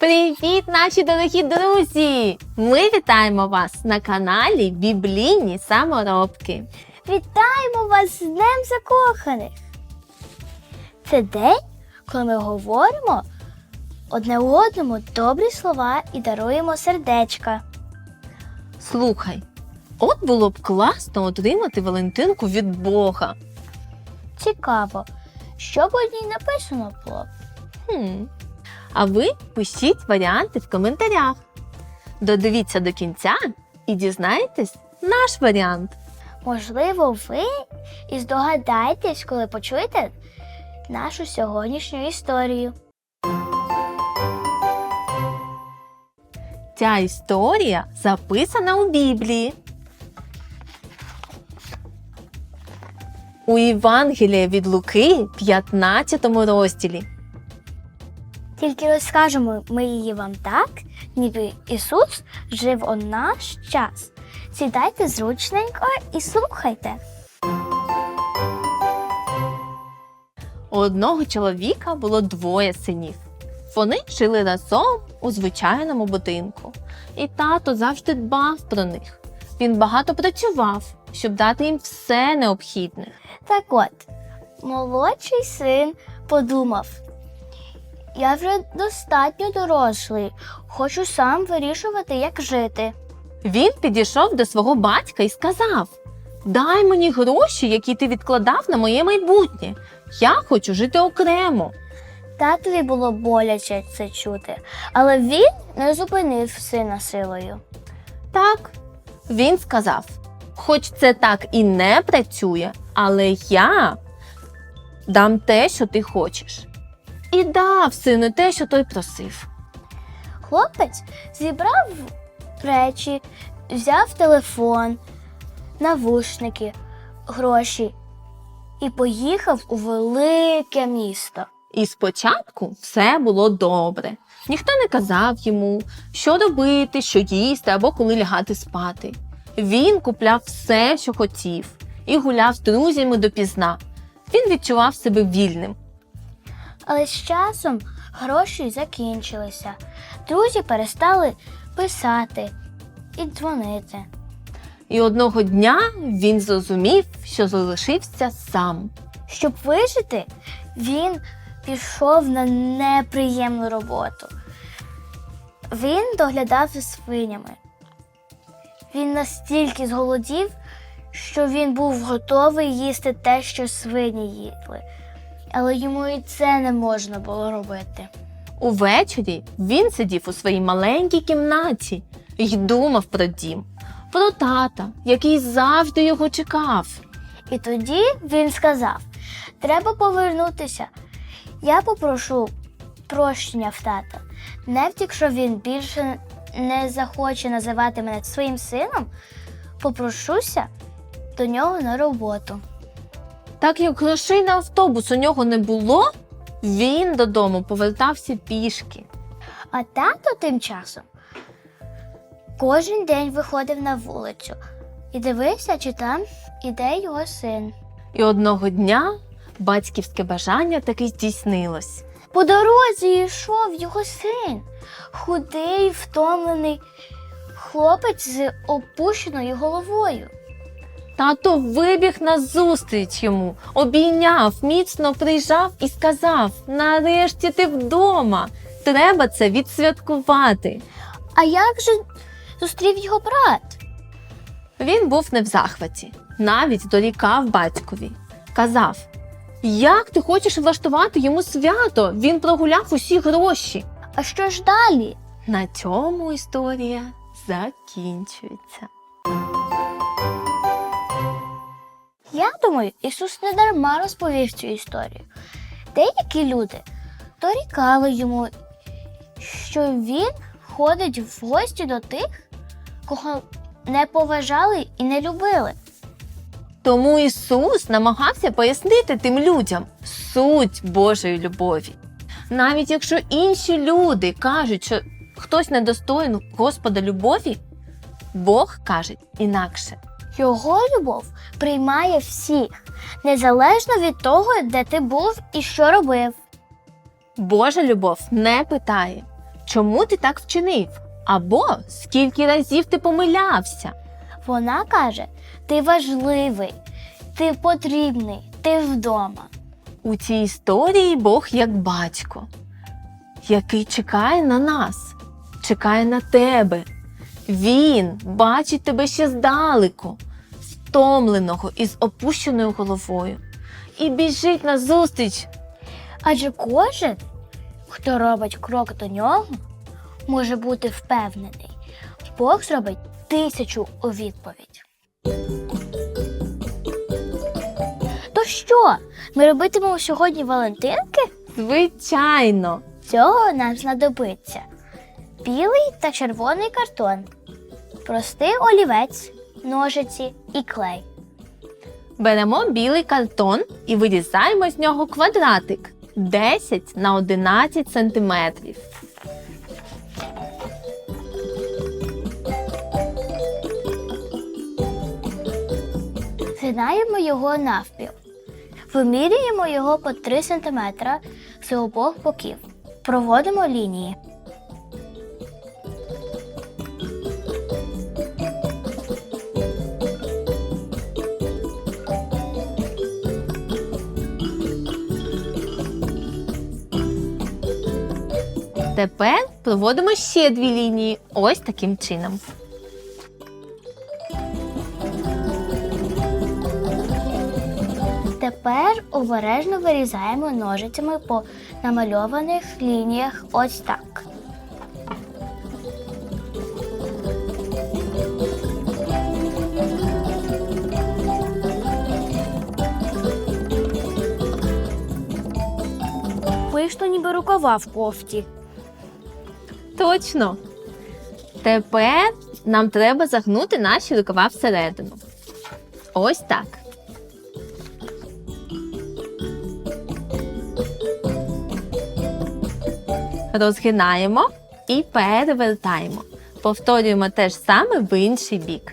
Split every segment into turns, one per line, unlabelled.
Привіт, наші дорогі друзі! Ми вітаємо вас на каналі Біблійні саморобки.
Вітаємо вас з Днем Закоханих! Це день, коли ми говоримо одне одному добрі слова і даруємо сердечка.
Слухай, от було б класно отримати Валентинку від Бога.
Цікаво, що б у ній написано було.
Хм. А ви пишіть варіанти в коментарях. Додивіться до кінця і дізнаєтесь наш варіант.
Можливо, ви і здогадаєтесь, коли почуєте нашу сьогоднішню історію.
Ця історія записана у Біблії. У Євангелії від Луки, 15 розділі.
Тільки розкажемо ми її вам так, ніби Ісус жив у наш час. Сідайте зручненько і слухайте.
У одного чоловіка було двоє синів. Вони жили разом у звичайному будинку, і тато завжди дбав про них. Він багато працював, щоб дати їм все необхідне.
Так от, молодший син подумав: я вже достатньо дорослий, хочу сам вирішувати, як жити.
Він підійшов до свого батька і сказав: Дай мені гроші, які ти відкладав на моє майбутнє. Я хочу жити окремо.
Татові було боляче це чути, але він не зупинив сина силою.
Так, він сказав: хоч це так і не працює, але я дам те, що ти хочеш. І дав сину те, що той просив.
Хлопець зібрав речі, взяв телефон, навушники, гроші і поїхав у велике місто.
І спочатку все було добре. Ніхто не казав йому, що робити, що їсти або коли лягати спати. Він купляв все, що хотів, і гуляв з друзями допізна. Він відчував себе вільним.
Але з часом гроші закінчилися. Друзі перестали писати і дзвонити.
І одного дня він зрозумів, що залишився сам.
Щоб вижити, він пішов на неприємну роботу. Він доглядав за свинями. Він настільки зголодів, що він був готовий їсти те, що свині їли. Але йому і це не можна було робити.
Увечері він сидів у своїй маленькій кімнаті і думав про дім, про тата, який завжди його чекав.
І тоді він сказав: треба повернутися. Я попрошу прощення в тата. Навіть якщо він більше не захоче називати мене своїм сином, попрошуся до нього на роботу.
Так як грошей на автобус у нього не було, він додому повертався пішки.
А тато тим часом кожен день виходив на вулицю і дивився, чи там іде його син.
І одного дня батьківське бажання таки здійснилось.
По дорозі йшов його син, худий, втомлений хлопець з опущеною головою.
Тато вибіг назустріч йому, обійняв, міцно прижав і сказав: Нарешті ти вдома. Треба це відсвяткувати.
А як же зустрів його брат?
Він був не в захваті, навіть дорікав батькові. Казав: Як ти хочеш влаштувати йому свято? Він прогуляв усі гроші.
А що ж далі?
На цьому історія закінчується.
Я думаю, Ісус не дарма розповів цю історію. Деякі люди дорікали йому, що він ходить в гості до тих, кого не поважали і не любили.
Тому Ісус намагався пояснити тим людям суть Божої любові. Навіть якщо інші люди кажуть, що хтось недостоїн Господа любові, Бог каже інакше.
Його любов приймає всіх, незалежно від того, де ти був і що робив.
Божа любов не питає, чому ти так вчинив? Або скільки разів ти помилявся?
Вона каже: ти важливий, ти потрібний, ти вдома.
У цій історії Бог як батько, який чекає на нас, чекає на тебе. Він бачить тебе ще здалеку, стомленого і з опущеною головою, і біжить назустріч.
Адже кожен, хто робить крок до нього, може бути впевнений, Бог зробить тисячу у відповідь. То що, ми робитимемо сьогодні Валентинки?
Звичайно,
Цього нам знадобиться білий та червоний картон, простий олівець, ножиці і клей.
беремо білий картон і вирізаємо з нього квадратик 10 на 11 сантиметрів.
Згинаємо його навпіл. Вимірюємо його по 3 см з обох боків. Проводимо лінії.
Тепер проводимо ще дві лінії ось таким чином.
Тепер обережно вирізаємо ножицями по намальованих лініях ось так. Вийшло ніби рукава в кофті.
Точно. Тепер нам треба загнути наші рукава всередину. Ось так. Розгинаємо і перевертаємо. Повторюємо те ж саме в інший бік.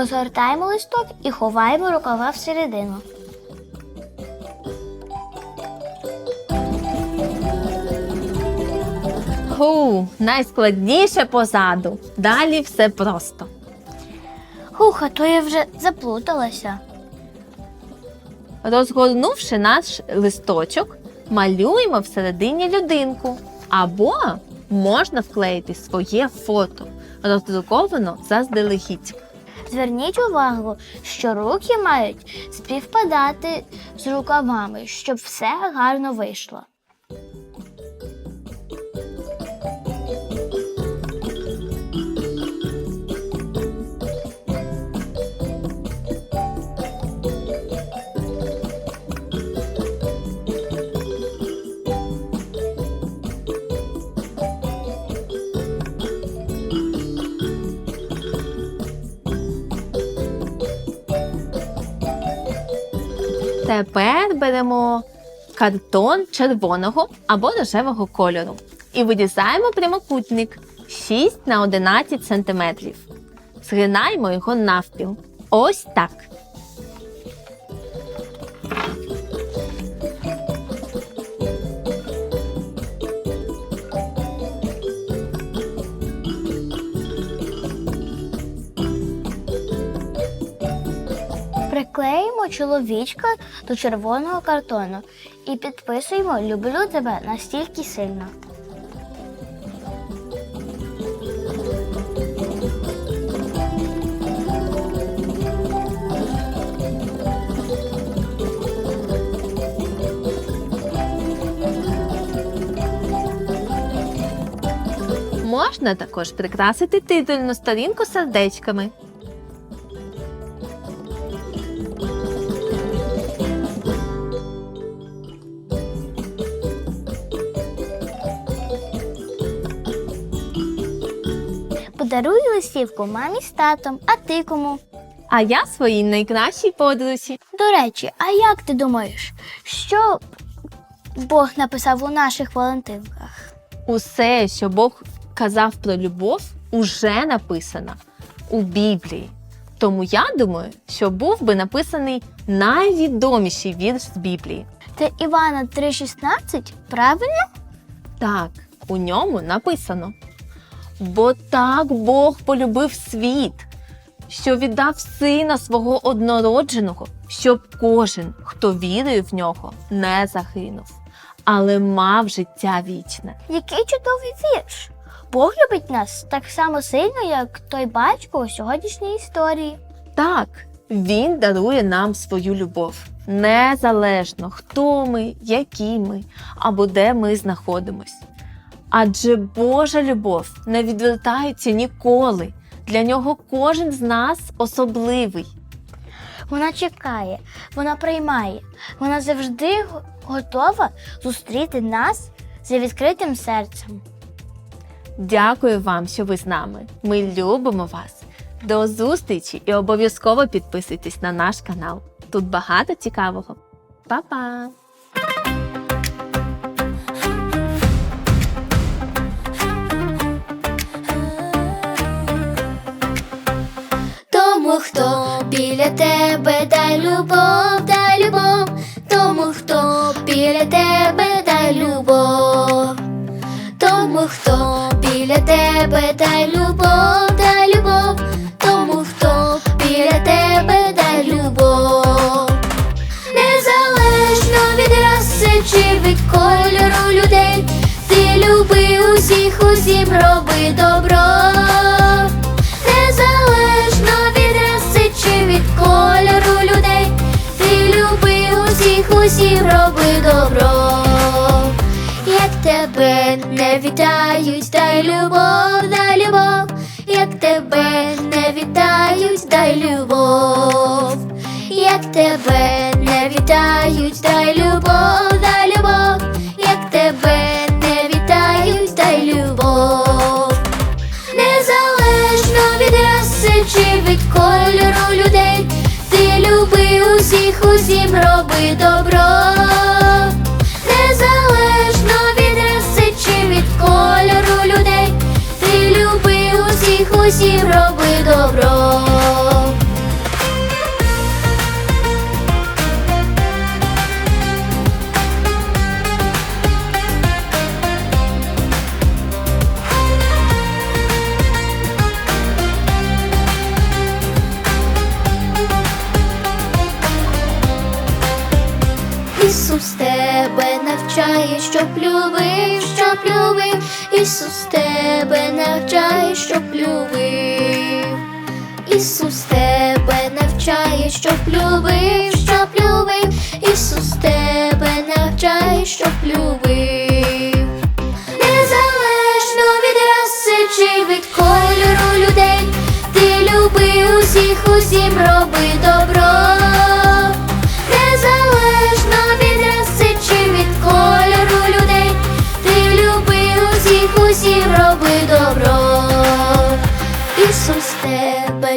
Розгортаємо листок і ховаємо рукава всередину.
Ху, найскладніше позаду. Далі все просто.
Хух, а то я вже заплуталася.
Розгорнувши наш листочок, малюємо всередині людинку. Або можна вклеїти своє фото, роздруковано заздалегідь.
Зверніть увагу, що руки мають співпадати з рукавами, щоб все гарно вийшло.
Тепер беремо картон червоного або рожевого кольору і вирізаємо прямокутник 6 на 11 см. Згинаємо його навпіл. Ось так.
Приклеїмо чоловічка до червоного картону і підписуємо Люблю тебе настільки сильно.
Можна також прикрасити титульну сторінку сердечками.
Подаруй листівку мамі з татом, а ти кому?
А я своїй найкращій подрузі.
До речі, а як ти думаєш, що Бог написав у наших Валентинках?
Усе, що Бог казав про любов, уже написано у Біблії. Тому я думаю, що був би написаний найвідоміший вірш з Біблії.
Це Івана 3,16, правильно?
Так, у ньому написано: Бо так Бог полюбив світ, що віддав сина свого однородженого, щоб кожен, хто вірує в нього, не загинув, але мав життя вічне.
Який чудовий вірш! Бог любить нас так само сильно, як той батько у сьогоднішній історії.
Так, він дарує нам свою любов, незалежно хто ми, які ми або де ми знаходимось. Адже Божа любов не відвертається ніколи. Для нього кожен з нас особливий.
Вона чекає, вона приймає, вона завжди готова зустріти нас з відкритим серцем.
Дякую вам, що ви з нами. Ми любимо вас. До зустрічі і обов'язково підписуйтесь на наш канал. Тут багато цікавого. Па-па!
Тому, хто біля тебе дай любов, дай любов, тому, хто біля тебе дай любов, тому, хто біля тебе дай любов, дай любов, тому, хто біля тебе дай любов. Незалежно від раси чи від кольору людей, ти люби усіх, усім роби добро. Усім роби добро. Як тебе не вітають, дай любов, дай любов, як тебе не вітають, дай любов, як тебе не вітають, дай любов, дай любов, як тебе не вітають, дай любов. Незалежно від раси чи від кольору людей, усім роби добро. Незалежно від раси чи від кольору людей, ти люби усіх, усім роби добро. Ісус тебе навчає, щоб любив, Ісус тебе навчає, щоб любив, щоб любив,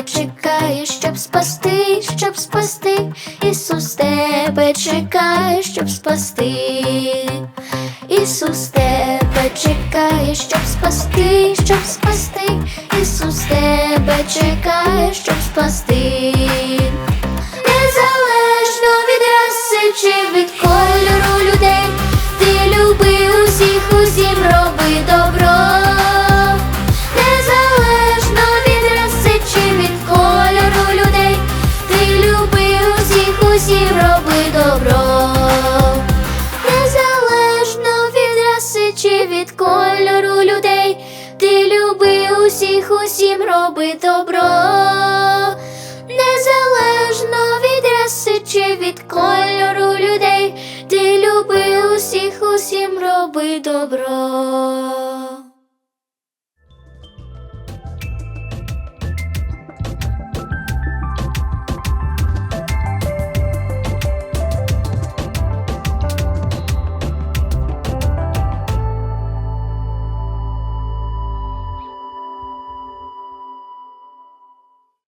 чекає, щоб спасти, щоб спасти. Ісус тебе чекає, щоб спасти. Ісус тебе чекає, щоб спасти, щоб спасти. Ісус тебе чекає, щоб спасти. Незалежно від раси чи від кольору від кольору людей, ти люби усіх, усім роби добро.